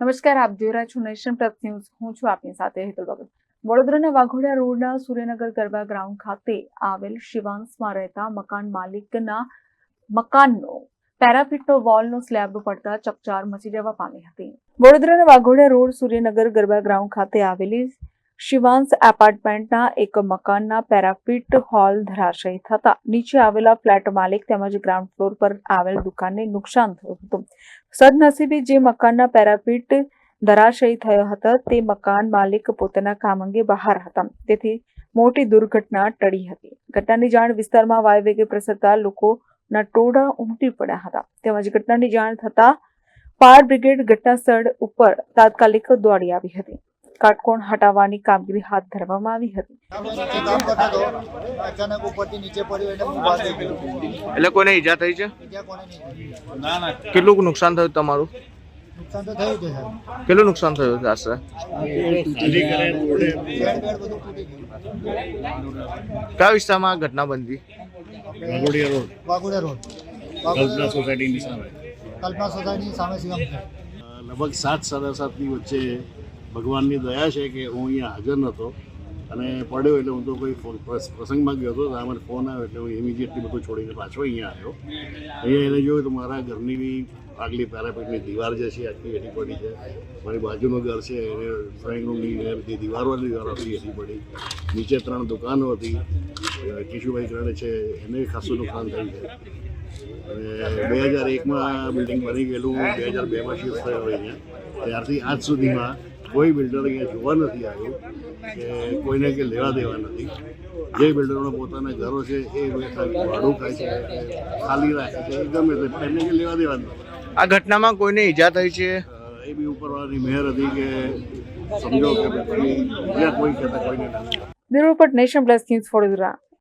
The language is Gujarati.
નમસ્કાર, આપ જોઈ રહ્યા છો નેશન પ્લસ ન્યૂઝ. હું છું આપની સાથે હેતુલ ભગત. વડોદરાના વાઘોડિયા રોડના સૂર્યનગર ગરબા ગ્રાઉન્ડ ખાતે આવેલ શિવાંશમાં રહેતા મકાન માલિકના મકાનનો, પેરાફિટનો વોલનો સ્લેબ પડતા ચકચાર મચી જવા પામી હતી. વડોદરાના વાઘોડિયા રોડ સૂર્યનગર ગરબા ગ્રાઉન્ડ ખાતે આવેલી શિવાંશ એપાર્ટમેન્ટના એક મકાનના પેરાફિટ હોલ ધરાશયી થતા નીચે આવેલા ફ્લેટ માલિક તેમજ ગ્રાઉન્ડ ફ્લોર પર આવેલ દુકાનને નુકસાન થયું હતું. સદનસીબે જે મકાનના પેરાફિટ ધરાશયી થયો હતો, તે મકાન માલિક પોતાના કામ અંગે બહાર હતા. તેથી મોટી દુર્ઘટના ટળી હતી. ઘટનાની જાણ વિસ્તારમાં વાયુવેગે પ્રસરતા લોકોના ટોળા ઉમટી પડ્યા હતા. તેમજ ઘટનાની જાણ થતા ફાયર બ્રિગેડ ઘટના સ્થળ ઉપર તાત્કાલિક દોડી આવી હતી. કાટકોણ હટાવવાની કામગીરી હાથ ધરવામાં આવી હતી. અચાનક ઉપરથી નીચે પડ્યો એટલે હું થઈ ગયો. એટલે કોઈને ઈજા થઈ છે? બીજા કોને નહીં થયું. કેટલું નુકસાન થયું તમારું? નુકસાન તો થયું છે સાહેબ. કેટલું નુકસાન થયું છે આશરે? કયા વિસ્તારમાં આ ઘટના બનતી? વાઘોડિયા રોડ. વાઘોડિયા રોડ. કલ્પના સોસાયટીની સામે. કલ્પના સોસાયટીની લગભગ સાત સાડા સાતની વચ્ચે ભગવાનની દયા છે કે હું અહીંયા હાજર નહોતો અને પડ્યો એટલે હું તો કોઈ પ્રસંગમાં ગયો હતો. મને ફોન આવ્યો એટલે હું ઇમિડિયેટલી બધું છોડીને પાછો અહીંયા આવ્યો. અહીંયા એને જોયું તો મારા ઘરની બી આગલી પેરાપેટની દીવાર જે છે, આટલી એઠી પડી છે. મારી બાજુનું ઘર છે, એને ડ્રોઈંગ રૂમની બધી દીવારો દીવારો હતી એઠી પડી. નીચે ત્રણ દુકાનો હતી. કિશુભાઈ કેશુભાઈ છે, એને ખાસું નુકસાન થયું છે. અને બે હજાર એકમાં બિલ્ડિંગ બની ગયેલું, બે હજાર બેમાં શિફ્ટ થયો અહીંયા. ત્યારથી આજ સુધીમાં કોઈ બિલ્ડર અહીંયા જોવા નથી આવ્યું કે કોઈને કે લેવા દેવા નથી. જે બિલ્ડરોના પોતાના ઘરો છે એ ભાડું ખાય છે ખાલી રાખે છે ગમે તે એમને કે લેવા દેવા નથી. આ ઘટનામાં કોઈને ઈજા થઈ છે? એ બી ઉપરવાળાની મહેર હતી કે સમજો કે કોઈ કહેતા કોઈને નથી. Bureau Nation Plus News Vadodara.